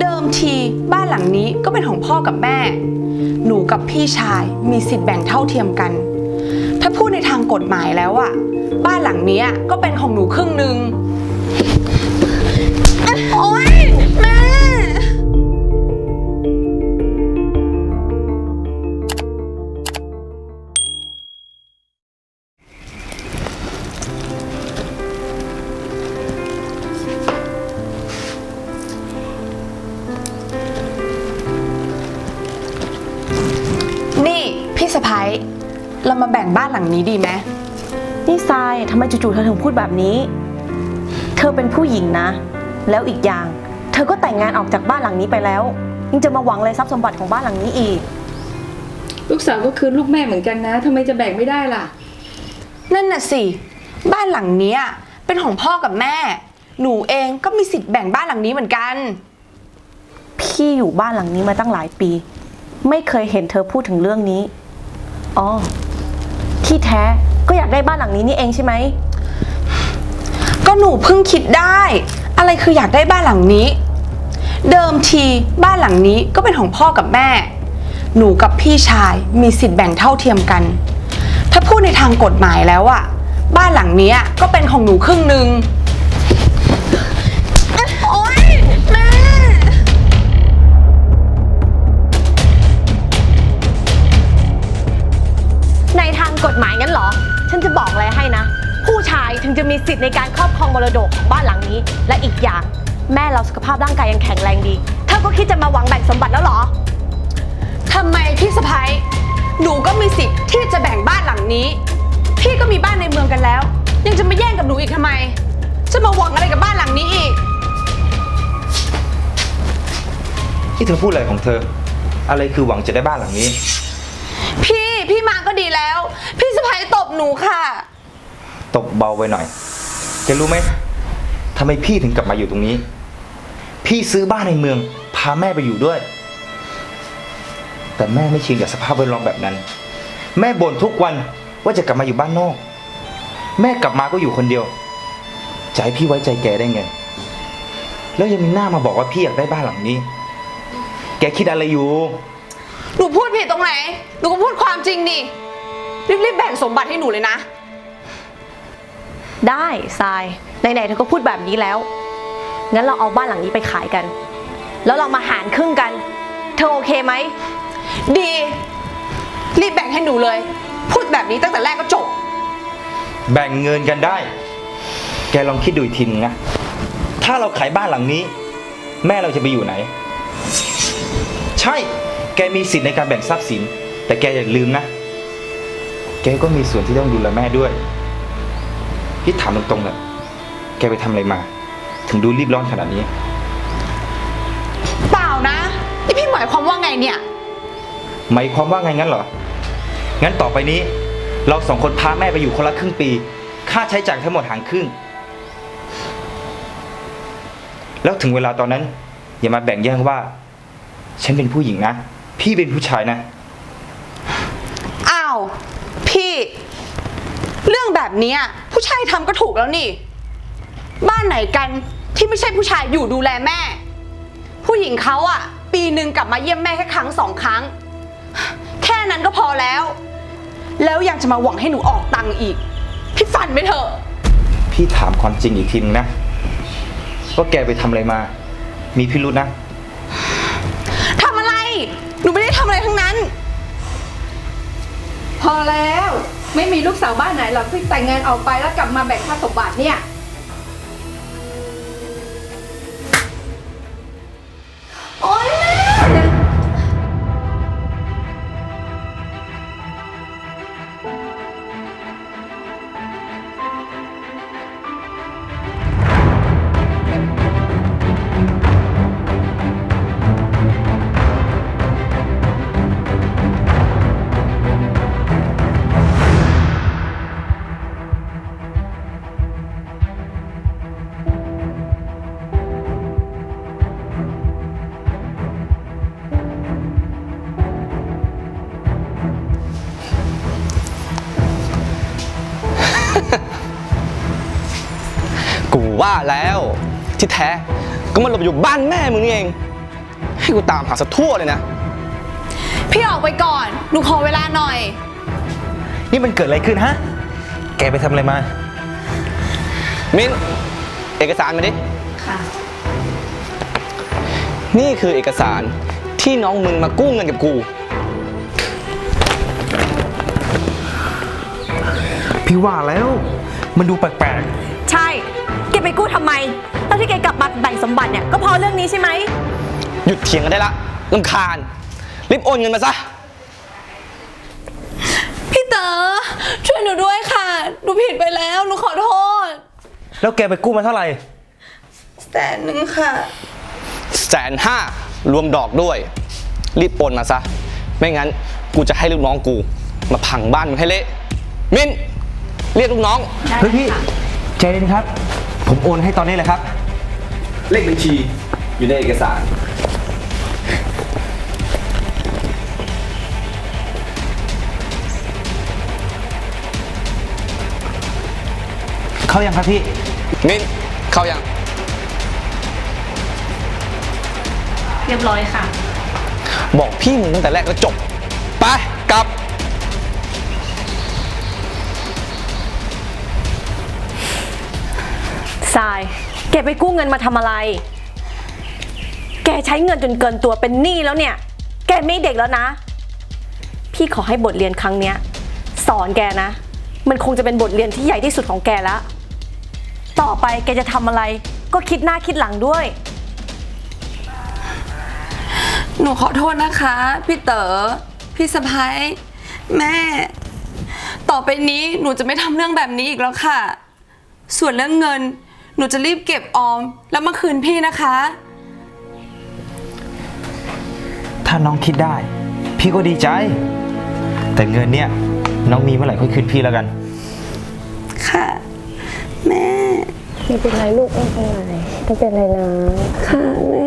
เดิมทีบ้านหลังนี้ก็เป็นของพ่อกับแม่ หนูกับพี่ชายมีสิทธิ์แบ่งเท่าเทียมกัน ถ้าพูดในทางกฎหมายแล้วอะบ้านหลังเนี้ยก็เป็นของหนูครึ่งหนึ่ง เรามาแบ่งบ้านหลังนี้ดีไหมนี่ทรายทำไมจู่ๆเธอถึงพูดแบบนี้ เธอเป็นผู้หญิงนะ แล้วอีกอย่าง เธอก็แต่งงานออกจากบ้านหลังนี้ไปแล้ว ยังจะมาหวังอะไรทรัพย์สมบัติของบ้านหลังนี้อีก ลูกสาวก็คือลูกแม่เหมือนกันนะทำไมจะแบ่งไม่ได้ล่ะ นั่นน่ะสิ บ้านหลังเนี้ยเป็นของพ่อกับแม่ หนูเองก็มีสิทธิ์แบ่งบ้านหลังนี้เหมือนกัน พี่อยู่บ้านหลังนี้มาตั้งหลายปี ไม่เคยเห็นเธอพูดถึงเรื่องนี้อ๋อ ที่แท้ก็อยากได้บ้านหลังนี้นี่เองใช่ไหม ก็หนูเพิ่งคิดได้ อะไรคืออยากได้บ้านหลังนี้ เดิมทีบ้านหลังนี้ก็เป็นของพ่อกับแม่ หนูกับพี่ชายมีสิทธิ์แบ่งเท่าเทียมกัน ถ้าพูดในทางกฎหมายแล้วอะบ้านหลังเนี้ยก็เป็นของหนูครึ่งหนึ่ง กฎหมายงั้นเหรอ ฉันจะบอกอะไรให้นะ ผู้ชายถึงจะมีสิทธิ์ในการครอบครองมรดกของบ้านหลังนี้ และอีกอย่างแม่เราสุขภาพร่างกายยังแข็งแรงดีเธอก็คิดจะมาหวังแบ่งสมบัติแล้วเหรอ ทำไมพี่สะพ้ยหนูก็มีสิทธิ์ที่จะแบ่งบ้านหลังนี้ พี่ก็มีบ้านในเมืองกันแล้ว ยังจะมาแย่งกับหนูอีกทำไม จะมาหวังอะไรกับบ้านหลังนี้อีก ที่เธอพูดอะไรของเธอ อะไรคือหวังจะได้บ้านหลังนี้ พี่พี่มาก็ดีแล้ว พี่สะพ้ยตบหนูค่ะ ตบเบาไปหน่อยแกรู้ไหมทำไมพี่ถึงกลับมาอยู่ตรงนี้ พี่ซื้อบ้านในเมือง พาแม่ไปอยู่ด้วย แต่แม่ไม่ชินกับสภาพแวดล้อมแบบนั้น แม่บ่นทุกวันว่าจะกลับมาอยู่บ้านนอก แม่กลับมาก็อยู่คนเดียวจะให้พี่ไว้ใจแกได้ไง แล้วยังมีหน้ามาบอกว่าพี่อยากได้บ้านหลังนี้ แกคิดอะไรอยู่ หนูพูดผิดตรงไหน หนูก็พูดความจริงดิรีบๆแบ่งสมบัติให้หนูเลยนะ ได้ทรายไหนๆเธอก็พูดแบบนี้แล้ว งั้นเราเอาบ้านหลังนี้ไปขายกัน แล้วเรามาหารครึ่งกัน เธอโอเคไหม ดี รีบแบ่งให้หนูเลย พูดแบบนี้ตั้งแต่แรกก็จบ แบ่งเงินกันได้ แกลองคิดดูอีกทีนึงนะ ถ้าเราขายบ้านหลังนี้ แม่เราจะไปอยู่ไหน ใช่ แกมีสิทธิ์ในการแบ่งทรัพย์สิน แต่แกอย่าลืมนะ แกก็มีส่วนที่ต้องดูแลแม่ด้วย พี่ถามตรงๆเลยแกไปทำอะไรมา ถึงดูรีบร้อนขนาดนี้ เปล่านะนี่พี่หมายความว่าไงเนี่ย หมายความว่าไงงั้นเหรอ งั้นต่อไปนี้ เราสองคนพาแม่ไปอยู่คนละครึ่งปี ค่าใช้จ่ายทั้งหมดหารครึ่ง แล้วถึงเวลาตอนนั้น อย่ามาแบ่งแย่งว่า ฉันเป็นผู้หญิงนะ พี่เป็นผู้ชายนะ อ้าว พี่เรื่องแบบเนี้ยผู้ชายทำก็ถูกแล้วนี่ บ้านไหนกันที่ไม่ใช่ผู้ชายอยู่ดูแลแม่ ผู้หญิงเขาอะปีหนึ่งกลับมาเยี่ยมแม่แค่ครั้งสองครั้ง แค่นั้นก็พอแล้ว แล้วยังจะมาหวังให้หนูออกตังค์อีก พี่ฝันไปเถอะ พี่ถามความจริงอีกทีนึงนะว่าแกไปทำอะไรมา มีพิรุษนะ ทำอะไร หนูไม่ได้ทำอะไรทั้งนั้น พอแล้ว ไม่มีลูกสาวบ้านไหนหรอกที่แต่งงานออกไปแล้วกลับมาแบ่งค่าสมบัติเนี่ย กูว่าแล้ว ที่แท้ก็มาหลบอยู่บ้านแม่มึงนี่เอง ให้กูตามหาสักทั่วเลยนะ พี่ออกไปก่อน หนูขอเวลาหน่อย นี่มันเกิดอะไรขึ้นฮะ แกไปทำอะไรมา มิ้นเอกสารมาดิ ค่ะ นี่คือเอกสารที่น้องมึงมากู้เงินกับกู พี่ว่าแล้ว มันดูแปลกใช่แก ไปกู้ทำไมแล้วที่แกกลับมาแบ่งสมบัติเนี่ยก็เพราะเรื่องนี้ใช่ไหม หยุดเถียงกันได้ละลำคาญ รีบโอนเงินมาซะ พี่เต๋อช่วยหนูด้วยค่ะหนูผิดไปแล้วหนูขอโทษๆแล้วแกไปกู้มาเท่าไหร่แสนหนึ่งค่ะ แสนห้ารวมดอกด้วย รีบโอนมาซะ ไม่งั้นกูจะให้ลูกน้องกู มาพังบ้านมึงให้เละ มิ้นเรียกลูกน้อง เฮ้ยพี่ใจเย็นครับ ผมโอนให้ตอนนี้เลยครับ เลขบัญชีอยู่ในเอกสาร เขายังครับพี่ มิ้นเข้ายัง เรียบร้อยค่ะ บอกพี่มึงตั้งแต่แรกแล้วจบ ไป กลับ ทราย แกไปกู้เงินมาทำอะไร แกใช้เงินจนเกินตัวเป็นหนี้แล้วเนี่ย แกไม่เด็กแล้วนะ พี่ขอให้บทเรียนครั้งเนี้ย สอนแกนะ มันคงจะเป็นบทเรียนที่ใหญ่ที่สุดของแกแล้ว ต่อไปแกจะทำอะไร ก็คิดหน้าคิดหลังด้วย หนูขอโทษนะคะ พี่เต๋อพี่สะพ้ายแม่ ต่อไปนี้หนูจะไม่ทำเรื่องแบบนี้อีกแล้วค่ะ ส่วนเรื่องเงิน หนูจะรีบเก็บออม แล้วมาคืนพี่นะคะ ถ้าน้องคิดได้ พี่ก็ดีใจ แต่เงินเนี่ยน้องมีเมื่อไหร่ค่อยคืนพี่แล้วกัน ค่ะ แม่ ไม่เป็นไรลูกไม่เป็นไรไม่เป็นไรนะ ค่ะแม่